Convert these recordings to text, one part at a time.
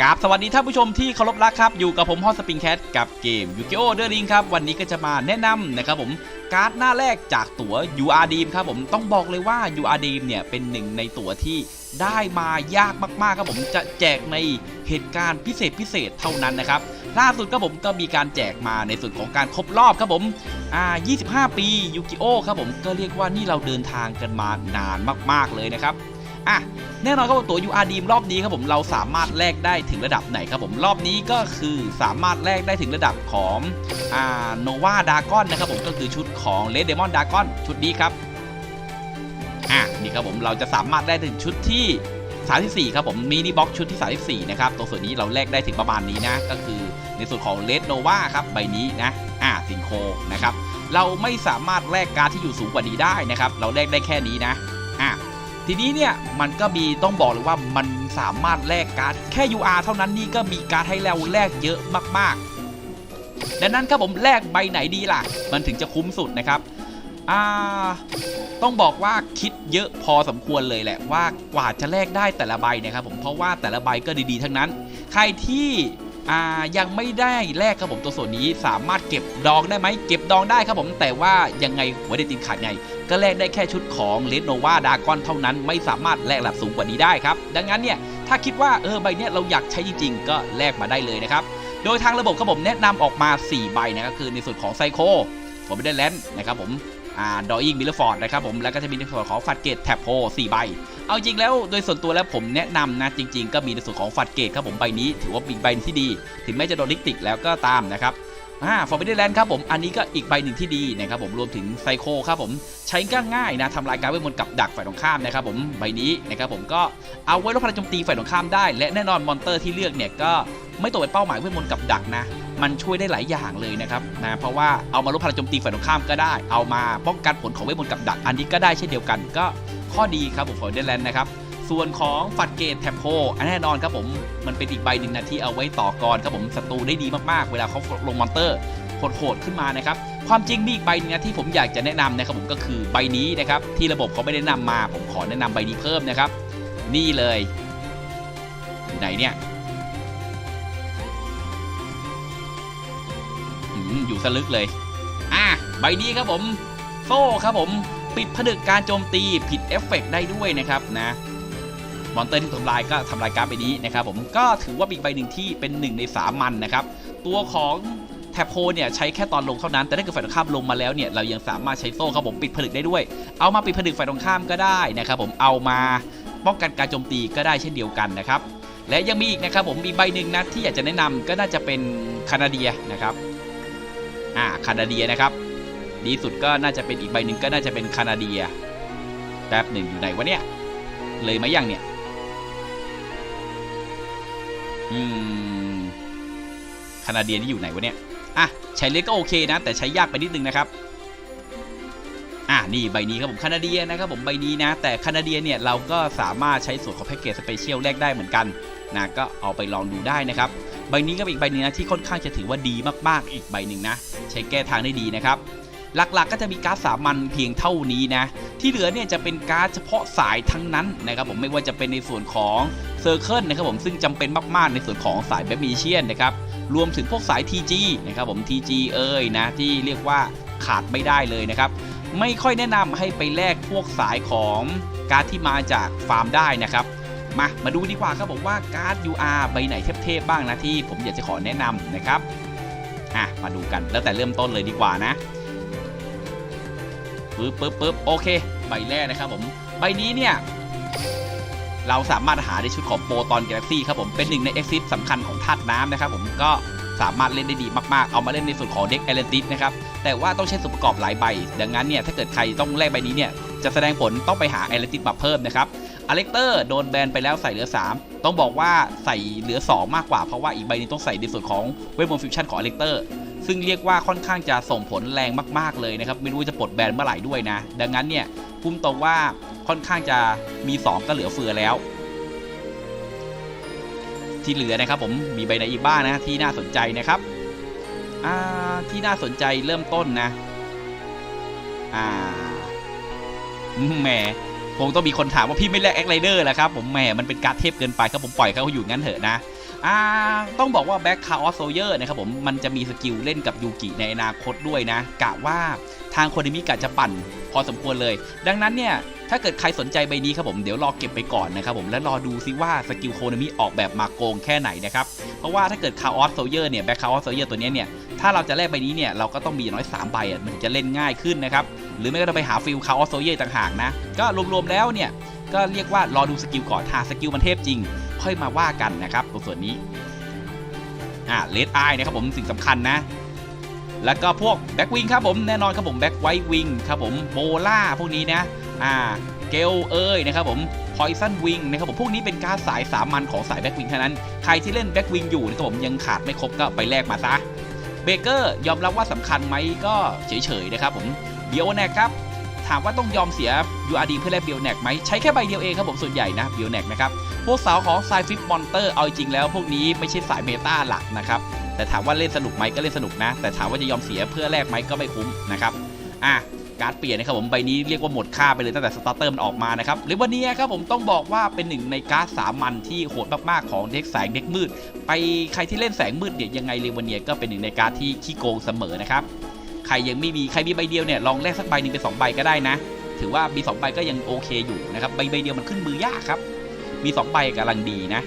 กราบสวัสดีท่านผู้ชมที่เคารพรักครับ อยู่กับผมฮอสปริงแคทกับเกมยูกิโอเดอร์ลิงครับ วันนี้ก็จะมาแนะนำนะครับผม การ์ดหน้าแรกจากตั๋ว UR d ีมครับผมต้องบอกเลยว่า UR d ีมเนี่ย เป็นหนึ่งในตั๋วที่ได้มายากมากๆครับผมจะแจกในเหตุการณ์พิเศษพิเศษเท่านั้นนะครับ ล่าสุดครับผมก็มีการแจกมาในส่วนของการครบรอบครับผมอ่า25 ปียูกิโอครับผมก็เรียกว่านี่เราเดินทางกันมานานมาก ๆเลยนะครับ อะแน่นอนครับตัว UR d รอบนี้ครับผมเราสามารถแลกได้ถึงระดับไหนครับผมรอบนี้ก็คือสามารถแลกได้ถึงระดับของอ่าโนวาดากอนนะครับผมก็คือชุดของเลดเดมอนดากอนชุดนี้ครับอะนี่ครับผมเราจะสามารถได้ถึงชุดที่34ครับผมมินิบ็อกชุดที่ 34 นะครับ ตัวส่วนนี้เราแลกได้ถึงประมาณนี้นะ ก็คือในส่วนของเลดโนวาครับ ใบนี้นะ อะสิงโคนะครับ เราไม่สามารถแลกการที่อยู่สูงกว่านี้ได้นะครับ เราแลกได้แค่นี้นะ ทีนี้เนี่ยมันก็มีต้องบอกเลยว่ามันสามารถแลกการ์ดแค่ UR เท่านั้นนี่ก็มีการ์ดให้เราแลกเยอะมากๆดังนั้นครับผมแลกใบไหนดีล่ะ มันถึงจะคุ้มสุดนะครับอ่าต้องบอกว่าคิดเยอะพอสมควรเลยแหละว่ากว่าจะแลกได้แต่ละใบนะครับผมเพราะว่าแต่ละใบก็ดีๆ ทั้งนั้น ใครที่ อ่ายังไม่ได้แลกครับผมตัวส่วนนี้สามารถเก็บดองได้ไหมเก็บดองได้ครับผมแต่ว่ายังไงหัวเด็ดตินขาดไง ก็แลกได้แค่ชุดของเลดโนวาดากอนเท่านั้น ไม่สามารถแลกระดับสูงกว่านี้ได้ครับ ดังนั้นเนี่ยถ้าคิดว่าเออใบเนี้ยเราอยากใช้จริง ๆ ก็แลกมาได้เลยนะครับโดยทางระบบครับผมแนะนำออกมา 4 ใบนะครับคือในส่วนของไซโคฟอร์บิเดนแลนด์นะครับผม ดออิงมิลเลอร์ฟอร์ดนะครับผมแล้วก็จะมีในส่วนของฟัดเกตแท็บโพ4ใบ เอาจริงแล้วโดยส่วนตัวแล้วผมแนะนำนะจริง ๆ ก็มีในส่วนของฟัดเกตครับผมใบนี้ถือว่าเป็นใบที่ดี ถึงแม้จะโดนลิกติกแล้วก็ตามนะครับ อ่าฟอร์บิเดนแลนด์ครับผมอันนี้ก็อีกใบหนึ่งที่ดีนะครับผมรวมถึงไซโคครับผมใช้ง่ายๆนะทำลายการเวทมนต์กับดักฝ่ายตรงข้ามนะครับผมใบนี้นะครับผมก็เอาไว้ลดพลังโจมตีฝ่ายตรงข้ามได้ และแน่นอนมอนเตอร์ที่เลือกเนี่ยก็ไม่ตกเป็นเป้าหมายเวทมนต์กับดักนะมันช่วยได้หลายอย่างเลยนะครับนะเพราะว่าเอามาลดพลังโจมตีฝ่ายตรงข้ามก็ได้ เอามาป้องกันผลของเวทมนต์กับดัก อันนี้ก็ได้เช่นเดียวกันก็ข้อดีครับผมฟอร์บิเดนแลนด์นะครับ ส่วนของฟัดเกตแทมโพแน่นอนครับผมมันเป็นอีกใบหนึ่งนะที่เอาไว้ต่อกรครับผมศัตรูได้ดีมากๆ เวลาเขาลงมอนเตอร์โหดๆขึ้นมานะครับความจริงมีอีกใบหนึงนะที่ผมอยากจะแนะนำนะครับผมก็คือใบนี้นะครับที่ระบบเขาไม่ได้นะนำมา ผมขอแนะนำใบนี้เพิ่มนะครับ นี่เลยอยู่ไหนเนี่ยอยู่สลึกเลยอะใบนี้ครับผม โซ่ครับผม ปิดผนึกการโจมตีผิดเอฟเฟกต์ได้ด้วยนะครับนะ มอนเตอร์ที่ทำลายก็ทำลายการ์ดใบนี้นะครับผมก็ถือว่าอีกใบหนึ่งที่เป็นหนึ่งในสามันนะครับตัวของแทบโพเนี่ยใช้แค่ตอนลงเท่านั้น แต่ถ้าเกิดฝ่ายตรงข้ามลงมาแล้วเนี่ยเรายังสามารถใช้โซ่ครับผมปิดผนึกได้ด้วย เอามาปิดผนึกฝ่ายตรงข้ามก็ได้นะครับผมเอามาป้องกันการโจมตีก็ได้เช่นเดียวกันนะครับและยังมีอีกนะครับผมมีใบหนึ่งนะที่อยากจะแนะนำก็น่าจะเป็นคานาเดียนะครับอ่าคานาเดียนะครับดีสุดก็น่าจะเป็นอีกใบหนึ่งก็น่าจะเป็นคานาเดียแป๊บหนึ่งอยู่ไหนวะเนี่ยเลยไหมยังเนี่ย อืมคานาเดียนี่อยู่ไหนวะเนี่ย อะ ใช้เล็กก็โอเคนะ แต่ใช้ยากไปนิดนึงนะครับ อะ นี่ใบนี้ครับผมคานาเดียนะครับผมใบนี้นะ แต่คานาเดียเนี่ยเราก็สามารถใช้ส่วนของแพ็กเกจสเปเชียลแลกได้เหมือนกันนะก็เอาไปลองดูได้นะครับ ใบนี้ก็เป็นอีกใบหนึงนะที่ค่อนข้างจะถือว่าดีมากๆอีกใบหนึ่งนะ ใช้แก้ทางได้ดีนะครับหลักๆ ก็จะมีการ์ดสามัญเพียงเท่านี้นะ ที่เหลือเนี่ยจะเป็นการ์ดเฉพาะสายทั้งนั้นนะครับผมไม่ว่าจะเป็นในส่วนของ เซอร์เคิลนะครับผมซึ่งจำเป็นมาก ๆ ในส่วนของสายแบมมิเชียนนะครับรวมถึงพวกสาย TG นะครับผม TG เอ้ยนะที่เรียกว่าขาดไม่ได้เลยนะครับไม่ค่อยแนะนำให้ไปแลกพวกสายของการ์ดที่มาจากฟาร์มได้นะครับมามาดูดีกว่าครับผมว่าการ์ด UR ใบไหนเทพๆบ้างนะที่ผมอยากจะขอแนะนำนะครับอะมาดูกันแล้วแต่เริ่มต้นเลยดีกว่านะปึ๊บปึ๊บปึ๊บโอเค ใบแรกนะครับผม ใบนี้เนี่ย เราสามารถหาในชุดของโปรตอนกาแล็กซี่ครับผม เป็นหนึ่งในเอ็กซิสสำคัญของธาตุน้ำนะครับผมก็สามารถเล่นได้ดีมากๆ เอามาเล่นในส่วนของเด็กเอเลนติสนะครับ แต่ว่าต้องใช้ส่วนประกอบหลายใบ ดังนั้นเนี่ย ถ้าเกิดใครต้องแลกใบนี้เนี่ย จะแสดงผลต้องไปหาเอเลนติสมาเพิ่มนะครับอเล็กเตอร์โดนแบนไปแล้วใส่เหลือ 3 ต้องบอกว่าใส่เหลือ 2 มากกว่า เพราะว่าอีกใบนึงต้องใส่ในส่วนของเวทมนต์ฟิวชั่นของอเล็กเตอร์ซึ่งเรียกว่าค่อนข้างจะส่งผลแรงมากๆเลยนะครับ ไม่รู้จะปลดแบนเมื่อไหร่ด้วยนะ ดังนั้นเนี่ยพุ่มตรงว่า ค่อนข้างจะมี 2 ก็เหลือเฟือแล้ว ที่เหลือนะครับผมมีใบไหนอีกบ้างนะที่น่าสนใจนะครับที่น่าสนใจเริ่มต้นนะอ่าแหมคงต้องมีคนถามว่าพี่ไม่แลกแอคไลเดอร์แล้วครับผมแหมมันเป็นการเทพเกินไปครับผมปล่อยเขาอยู่งั้นเถอะนะอ่าต้องบอกว่าแบ็คคาออสโซเยอร์นะครับผมมันจะมีสกิลเล่นกับยูกิในอนาคตด้วยนะกะว่าทางโคเนมิกะจะปั่นพอสมควรเลย ดังนั้นเนี่ย ถ้าเกิดใครสนใจใบนี้ครับผมเดี๋ยวรอเก็บไปก่อนนะครับผมแล้วรอดูซิว่าสกิลโคเนมิออกแบบมาโกงแค่ไหนนะครับเพราะว่าถ้าเกิดคาออสโซเยอร์เนี่ยแบ็คคาออสโซเยอร์ตัวนี้เนี่ยถ้าเราจะแลกใบนี้เนี่ยเราก็ต้องมีอย่างน้อย3ใบอะมันถึงจะเล่นง่ายขึ้นนะครับหรือไม่ก็ต้องไปหาฟิลคาออสโซเยอร์ต่างหากนะก็รวมๆแล้วเนี่ยก็เรียกว่ารอดูสกิลก่อนถ้าสกิลมันเทพจริง ค่อยมาว่ากันนะครับตรงส่วนนี้อ่าเลดไอนะครับผมสิ่งสำคัญนะแล้วก็พวกแบ็กวิงครับผมแน่นอนครับผมแบ็กไวท์วิงครับผมโบล่าพวกนี้นะ อ่าเกลเอ้ยนะครับผมพอยซันวิงนะครับผมพวกนี้เป็นการสายสามัญของสายแบ็กวิงเท่านั้น ใครที่เล่นแบ็กวิงอยู่นะครับผมยังขาดไม่ครบก็ไปแลกมาซะเบเกอร์ยอมรับว่าสำคัญไหมก็เฉยๆนะครับผมเบียวแนกครับถามว่าต้องยอมเสีย URD เพื่อแลกเบียวแนกไหมใช้แค่ใบเดียวเองครับผมส่วนใหญ่นะเบียวแนกนะครับพวกสาวของไซฟิปมอนเตอร์เอาจริงแล้ว พวกนี้ไม่ใช่สายเมตาหลักนะครับแต่ถามว่าเล่นสนุกไหมก็เล่นสนุกนะ แต่ถามว่าจะยอมเสียเพื่อแลกไหมก็ไม่คุ้มนะครับอะ การดเปลี่ยนนะครับผมใบนี้เรียกว่าหมดค่าไปเลยตั้งแต่สตาร์เตอร์มันออกมานะครับหรือวันนี้ครับผมต้องบอกว่าเป็นหนึ่งในการ์ดสามัญที่โหดมากๆของเด็กแสงเด็กมืด ไปใครที่เล่นแสงมืดเนี่ยยังไงเลวันเนียก็เป็นหนึ่งในการ์ดที่ขี้โกงเสมอนะครับใครยังไม่มีใครมีใบเดียวเนี่ยลองแลกสักใบหนึ่งเป็นสองใบก็ได้นะ ถือว่ามี2ใบก็ยังโอเคอยู่นะครับใบใบเดียวมันขึ้นมือยากครับ มี2ใบกำลังดีนะ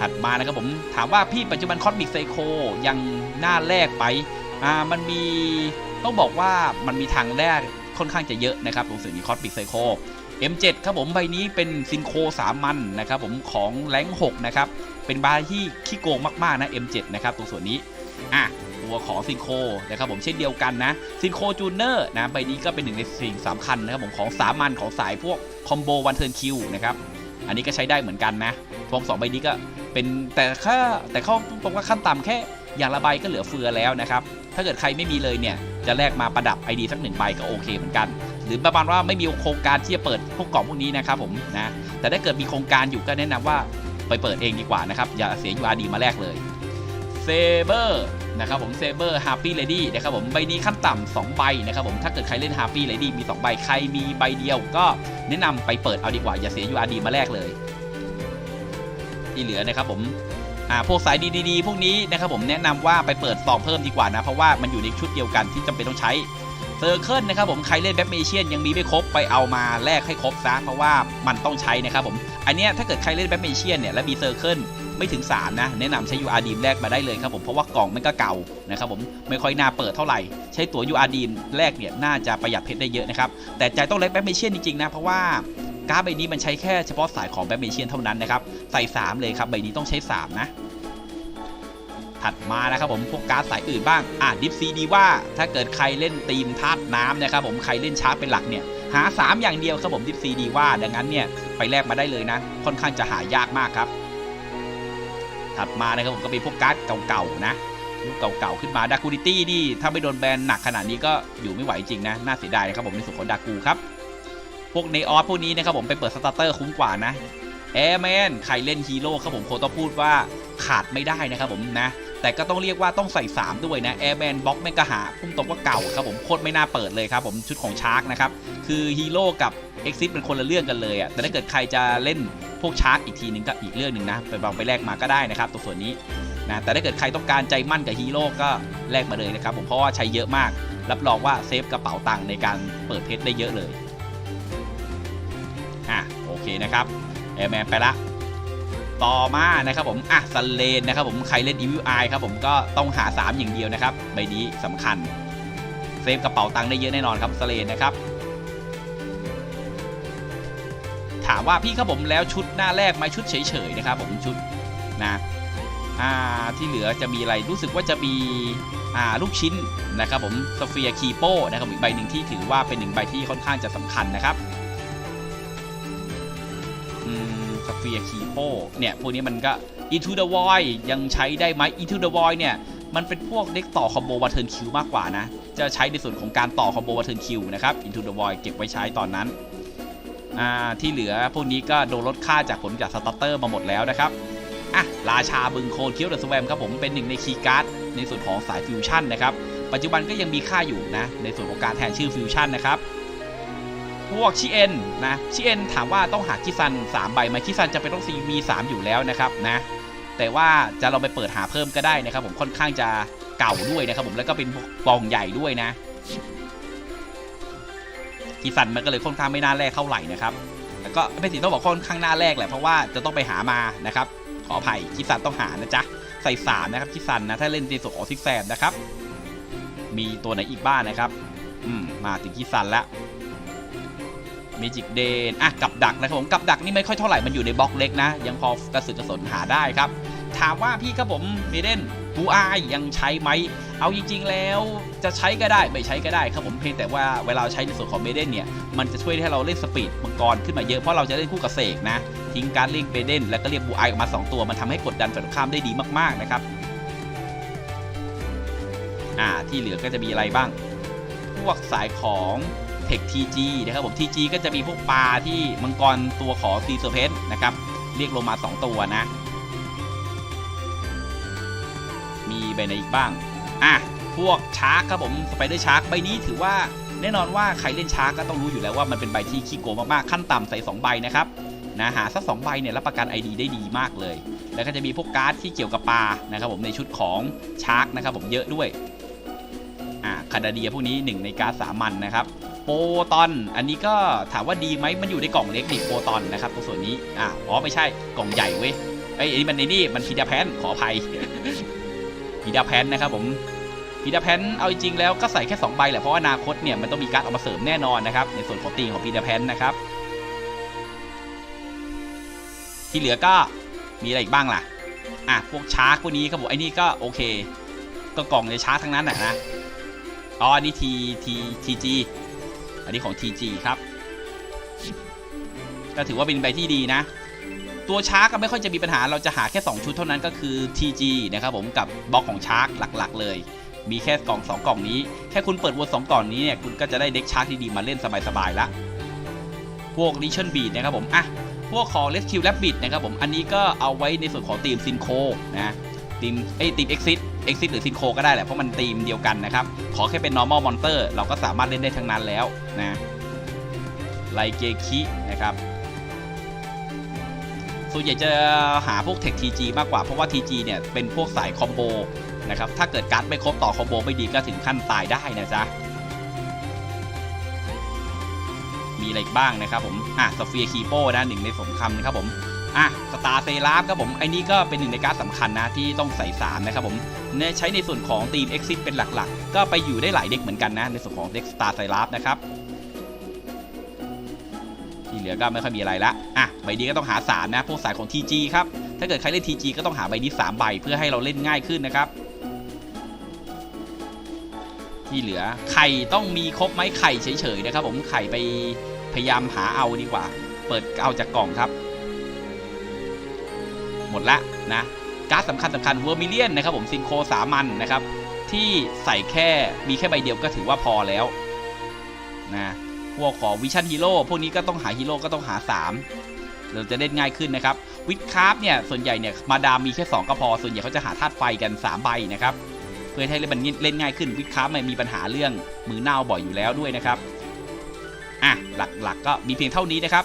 ถัดมานะครับผมถามว่าพี่ปัจจุบันคอสมิกไซโคยังหน้าแรกไปอ่ามันมี ต้องบอกว่ามันมีทางแรกค่อนข้างจะเยอะนะครับตรงส่วนนี้คอสมิกไซโค M7 ครับผมใบนี้เป็นซินโคสามัญนะครับผมของแรง6นะครับ เป็นใบที่ขี้โกงมาก ๆ นะ M7 นะครับตรงส่วนนี้อะตัวของซินโคนะครับผมเช่นเดียวกันนะซินโคจูเนอร์นะใบนี้ก็เป็นหนึ่งในสิ่งสำคัญนะครับผมของสามัญของสายพวกคอมโบวันเทิร์นคิวนะครับอันนี้ก็ใช้ได้เหมือนกันนะพวกสองใบนี้ก็เป็นแต่ค่าแต่เขาตรงว่าขั้นต่ำแค่อย่างละใบก็เหลือเฟือแล้วนะครับ ถ้าเกิดใครไม่มีเลยเนี่ยจะแลกมาประดับ ID สักหนึ่งใบก็โอเคเหมือนกัน หรือประมาณว่าไม่มีโครงการที่จะเปิดพวกกล่องพวกนี้นะครับผมนะแต่ถ้าเกิดมีโครงการอยู่ก็แนะนำว่าไปเปิดเองดีกว่านะครับอย่าเสีย URD มาแลกเลยเซเบอร์นะครับผมเซเบอร์ฮาร์ปี้เลดี้นะครับผมใบนี้ขั้นต่ำ2ใบนะครับผมถ้าเกิดใครเล่นฮาร์ปี้เลดี้มี 2 ใบใครมีใบเดียวก็แนะนำไปเปิดเอาดีกว่าอย่าเสีย URD มาแลกเลย ที่เหลือนะครับผม อ่าพวกสายดีๆพวกนี้นะครับผมแนะนำว่าไปเปิดซองเพิ่มดีกว่านะ เพราะว่ามันอยู่ในชุดเดียวกันที่จำเป็นต้องใช้เซอร์เคิลนะครับผมใครเล่นแบ็คเมเชียนยังมีไม่ครบไปเอามาแลกให้ครบซะเพราะว่ามันต้องใช้นะครับผมอันเนี้ยถ้าเกิดใครเล่นแบ็คเมเชียนเนี่ยแล้วมีเซอร์เคิลไม่ถึง 3 นะ แนะนำใช้ URD แลกมาได้เลยครับผมเพราะว่ากล่องมันก็เก่านะครับผมไม่ค่อยน่าเปิดเท่าไหร่ ใช้ตัว URD แลกเนี่ยน่าจะประหยัดเพชรได้เยอะนะครับ แต่ใจต้องเล่นแบ็คเมเชียนจริงๆนะ เพราะว่า การ์ดใบนี้มันใช้แค่เฉพาะสายของแบ็คเมเชียนเท่านั้นนะครับ ใส่ 3 เลยครับใบนี้ต้องใช้ 3 นะ ถัดมานะครับผมพวกการ์ดสายอื่นบ้าง อะดิฟซีดีว่าถ้าเกิดใครเล่นตีมธาตุน้ำนะครับผมใครเล่นชาร์จเป็นหลักเนี่ยหา 3 อย่างเดียวครับผมดิฟซีดีว่าดังนั้นเนี่ยไปแลกมาได้เลยนะ ค่อนข้างจะหายากมากครับ ถัดมานะครับผมก็เป็นพวกการ์ดเก่าๆนะเก่าๆขึ้นมาดากูดิตี้นี่ถ้าไม่โดนแบนหนักขนาดนี้ก็อยู่ไม่ไหวจริงนะน่าเสียดายนะครับผมในส่วนของดากูครับ พวกเนออสพวกนี้นะครับผมไปเปิดสตาร์เตอร์คุ้มกว่านะแอร์แมนใครเล่นฮีโร่ครับผมโคต้องพูดว่าขาดไม่ได้นะครับผมนะ แต่ก็ต้องเรียกว่าต้องใส่ 3 ด้วยนะแอร์แมนบล็อกแม่งกะหาพุ่งตรงว่าเก่าครับผมโคตรไม่น่าเปิดเลยครับผมชุดของชาร์กนะครับ คือฮีโร่กับเอ็กซิสเป็นคนละเรื่องกันเลยอะ่ะแต่ถ้าเกิดใครจะเล่นพวกชาร์กอีกทีนึงก็อีกเรื่องหนึ่งนะไปลองไปแลกมาก็ได้นะครับตัวส่วนนี้นะแต่ถ้าเกิดใครต้องการใจมั่นกับฮีโร่ก็แลกมาเลยนะครับผมเพราะว่าใช้เยอะมาก รับรองว่าเซฟกระเป๋าตังค์ในการเปิดเพชรได้เยอะเลย เคนะครับแอร์แมนไปละต่อมานะครับผมอะสเลนนะครับผมใครเล่น Evil Eye ครับผมก็ต้องหา 3 อย่างเดียวนะครับใบนี้สำคัญเซฟกระเป๋าตังค์ได้เยอะแน่นอนครับสเลนนะครับ ถามว่าพี่ครับผมแล้วชุดหน้าแรกไหมชุดเฉยๆนะครับผมชุดนะอ่าที่เหลือจะมีอะไรรู้สึกว่าจะมีอ่าลูกชิ้นนะครับผมสเฟียคีโป้นะครับอีกใบหนึ่งที่ถือว่าเป็นหนึ่งใบที่ค่อนข้างจะสำคัญนะครับ เฟียคีโปเนี่ยพวกนี้มันก็ Into the Void ยังใช้ได้ไหม Into the Void เนี่ยมันเป็นพวกเด็กต่อคอมโบวัตเทิร์นคิวมากกว่านะ จะใช้ในส่วนของการต่อคอมโบวัตเทิร์นคิวนะครับ Into the Void เก็บไว้ใช้ตอนนั้นที่เหลือพวกนี้ก็โดนลดค่าจากผลจากสตาร์เตอร์มาหมดแล้วนะครับอะราชาบึงโคนเคียวเดอะสแวมครับผมเป็นหนึ่งในคีย์การ์ดในส่วนของสายฟิวชั่นนะครับ ปัจจุบันก็ยังมีค่าอยู่นะในส่วนของการแทนชื่อฟิวชั่นนะครับ พวกชิเอ็นนะชิเอ็นถามว่าต้องหาคิซัน3ใบไหมคิซันจะเป็นต้องซีมี3อยู่แล้วนะครับนะแต่ว่าจะเราไปเปิดหาเพิ่มก็ได้นะครับ ผมค่อนข้างจะเก่าด้วยนะครับ ผมแล้วก็เป็นกองใหญ่ด้วยนะกีซันมันก็เลยค่อนข้างไม่น่าแรกเท่าไหร่นะครับแล้วก็ไม่สิต้องบอกค่อนข้างหน้าแรกแหละเพราะว่าจะต้องไปหามานะครับขออภัยกีซันต้องหานะจ๊ะใส่สามนะครับกีซันนะถ้าเล่นในส่วนของซิกแซมนะครับมีตัวไหนอีกบ้างนะครับ อืมมาถึงกีซันแล้ว เมจิกเดนอะกับดักนะครับผมกับดักนี่ไม่ค่อยเท่าไหร่มันอยู่ในบล็อกเล็กนะ ยังพอกระสือกระสนหาได้ครับ ถามว่าพี่ครับผมเมเดนบูอายยังใช้ไหม เอาจริง ๆ แล้วจะใช้ก็ได้ไม่ใช้ก็ได้ครับผมเพียงแต่ว่าเวลาใช้ในส่วนของเมเดนเนี่ย มันจะช่วยให้เราเล่นสปีดมังกรขึ้นมาเยอะเพราะเราจะเล่นคู่กับเสกนะ ทิ้งการเล่นเมเดนแล้วก็เรียกบูอายออกมา 2 ตัว มันทำให้กดดันฝ่ายตรงข้ามได้ดีมากๆนะครับอ่าที่เหลือก็จะมีอะไรบ้าง พวกสายของ เทค TG นะครับผม TG ก็จะมีพวกปลาที่มังกรตัวขอซีเซอร์เพนนะครับ เรียกลงมา 2 ตัวนะ มีใบไหนอีกบ้าง อะ พวกชาร์กครับผมสไปเดอร์ชาร์กใบนี้ถือว่าแน่นอนว่าใครเล่นชาร์กก็ต้องรู้อยู่แล้วว่ามันเป็นใบที่ขี้โกงมากๆ ขั้นต่ำใส่ 2 ใบนะครับนะหาสักสองใบเนี่ยรับประกัน ID ได้ดีมากเลย แล้วก็จะมีพวกการ์ดที่เกี่ยวกับปลานะครับผมในชุดของชาร์กนะครับผมเยอะด้วยอ่าคานาเดียพวกนี้หนึ่งในการดสามัญนะครับ โปรตอน อันนี้ก็ถามว่าดีไหมมันอยู่ในกล่องเล็กนี่โปรตอนนะครับตรงส่วนนี้อ่าอ๋อไม่ใช่กล่องใหญ่เว้ยไอ้อันนี้มันในนี่มันพีดาแพนขออภัยพีดาแพนนะครับผมพีดาแพนเอาจริงๆแล้วก็ใส่แค่2ใบแหละเพราะว่าอนาคตเนี่ยมันต้องมีการดเอามาเสริมแน่นอนนะครับในส่วนของตีของพีดาแพนนะครับ ที่เหลือก็มีอะไรอีกบ้างล่ะอะพวกชาร์กพวกนี้ครับผมไอ้นี่ก็โอเค ก็กล่องในชาร์กทั้งนั้นแหละนะอ๋อนนี้ทีทีทีจี อันนี้ของ TG ครับก็ถือว่าเป็นใบที่ดีนะ ตัวชาร์กก็ไม่ค่อยจะมีปัญหาเราจะหาแค่ 2 ชุดเท่านั้นก็คือ TG นะครับผมกับบล็อกของชาร์กหลักๆ เลย มีแค่กล่อง 2 กล่องนี้ แค่คุณเปิดวน2กล่องนี้เนี่ยคุณก็จะได้เด็กชาร์กที่ดีมาเล่นสบายๆละพวก r e ช i o n Beat นะครับผมอะพวกของ Rescue Rabbit นะครับผม อันนี้ก็เอาไว้ในส่วนของทีมซินโคนะทีมเอ้ทีม Exit Exit หรือซินโคก็ได้แหละเพราะมันทีมเดียวกันนะครับ ขอแค่เป็น normal monster เราก็สามารถเล่นได้ทั้งนั้นแล้วนะไลเกคินะครับส่วนใหญ่จะหาพวกเทค TG มากกว่าเพราะว่า TG เนี่ยเป็นพวกสายคอมโบนะครับถ้าเกิดการ์ดไม่ครบต่อคอมโบไม่ดีก็ถึงขั้นตายได้นะจ๊ะมีอะไรบ้างนะครับผมอะสเฟียคีโปนะหนึ่งในสมคำนะครับผม อะสตาร์เซราฟครับผมไอ้นี่ก็เป็นหนึ่งในการดสำคัญนะที่ต้องใส่สารนะครับผมเนี่ยใช้ในส่วนของทีม Exit เป็นหลักๆ ก็ไปอยู่ได้หลายเด็กเหมือนกันนะ ในส่วนของเด็กสตาร์ไซราฟนะครับ ที่เหลือก็ไม่ค่อยมีอะไรละอะใบนี้ก็ต้องหาสารนะ พวกสายของ TG ครับ ถ้าเกิดใครเล่น TG ก็ต้องหาใบนี้3ใบเพื่อให้เราเล่นง่ายขึ้นนะครับ ที่เหลือไข่ต้องมีครบไหมไข่เฉยๆนะครับผมไข่ไปพยายามหาเอาดีกว่า เปิดเอาจากกล่องครับ มดละนะการ์ดสำคัญสำคัญเวอร์มิเลียนนะครับผมซินโคสามัญนนะครับ ที่ใส่แค่มีแค่ใบเดียวก็ถือว่าพอแล้วนะพวกของวิชั่นฮีโร่พวกนี้ก็ต้องหาฮีโร่ก็ต้องหา 3 เราจะเล่นง่ายขึ้นนะครับวิดคาราฟเนี่ยส่วนใหญ่เนี่ยมาดามมีแค่ 2 ก็พอ ส่วนใหญ่เขาจะหาธาตุไฟกัน 3 ใบนะครับ เพื่อให้เล่นมันเล่นง่ายขึ้นวิดคาราฟมันมีปัญหาเรื่องมือเน่าบ่อยอยู่แล้วด้วยนะครับอะหลักๆก็มีเพียงเท่านี้นะครับ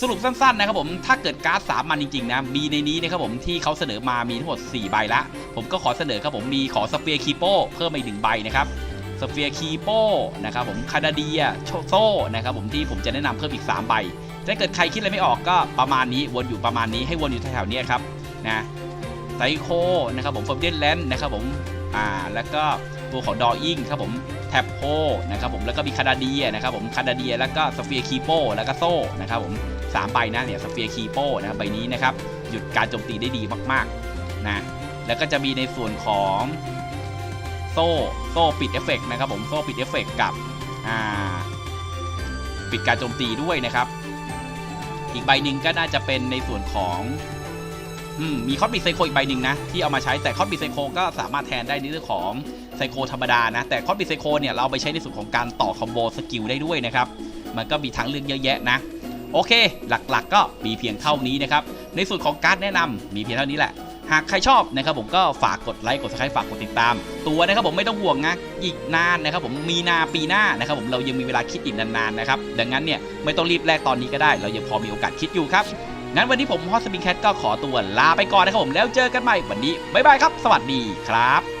สรุปสั้นๆนะครับผมถ้าเกิดการ์ดสามมันจริงๆนะมีในนี้นะครับผมที่เขาเสนอมามีทั้งหมด 4 ใบละผมก็ขอเสนอครับผมมีขอสเปียร์คีโปเพิ่มอีกหนึ่งใบนะครับสเฟียร์คีโปนะครับผมคานาเดียโชโซนะครับผมที่ผมจะแนะนำเพิ่มอีก 3 ใบ ถ้าเกิดใครคิดอะไรไม่ออกก็ประมาณนี้วนอยู่ประมาณนี้ให้วนอยู่แถวๆนี้ครับนะไซโคนะครับผมฟอร์เดนแลนด์นะครับผมอ่าแล้วก็ตัวของดออิงครับผมแท็บโพนะครับผมแล้วก็มีคานาเดียนะครับผมคานาเดียแล้วก็สเฟียร์คีโปแล้วก็โซนะครับผม สามใบนะเนี่ยสเฟียร์คีโปนะครับใบนี้นะครับหยุดการโจมตีได้ดีมากๆนะแล้วก็จะมีในส่วนของโซ่โซ่ปิดเอฟเฟกต์นะครับผมโซ่ปิดเอฟเฟกต์กับอ่าปิดการโจมตีด้วยนะครับ อีกใบหนึ่งก็น่าจะเป็นในส่วนของอืมมีคอสบิไซโคอีกใบหนึ่งนะที่เอามาใช้แต่คอสบิไซโคก็สามารถแทนได้ในเรื่องของไซโคธรรมดานะแต่คอสบิไซโคเนี่ยเราเอาไปใช้ในส่วนของการต่อคอมโบสกิลได้ด้วยนะครับมันก็มีทางเลือกเยอะแยะนะ โอเค หลักๆ ก็มีเพียงเท่านี้นะครับ ในส่วนของการแนะนำมีเพียงเท่านี้แหละ หากใครชอบนะครับผมก็ฝากกดไลค์กด subscribe ฝากกดติดตาม ตัวนะครับผมไม่ต้องห่วงนะอีกนานนะครับผมมีนาปีหน้านะครับผมเรายังมีเวลาคิดอีกนานๆนะครับดังนั้นเนี่ยไม่ต้องรีบแลกตอนนี้ก็ได้ เรายังพอมีโอกาสคิดอยู่ครับงั้นวันนี้ผมฮอสบิงแคทก็ขอตัวลาไปก่อนนะครับผมแล้วเจอกันใหม่วันนี้บ๊ายบายครับ สวัสดีครับ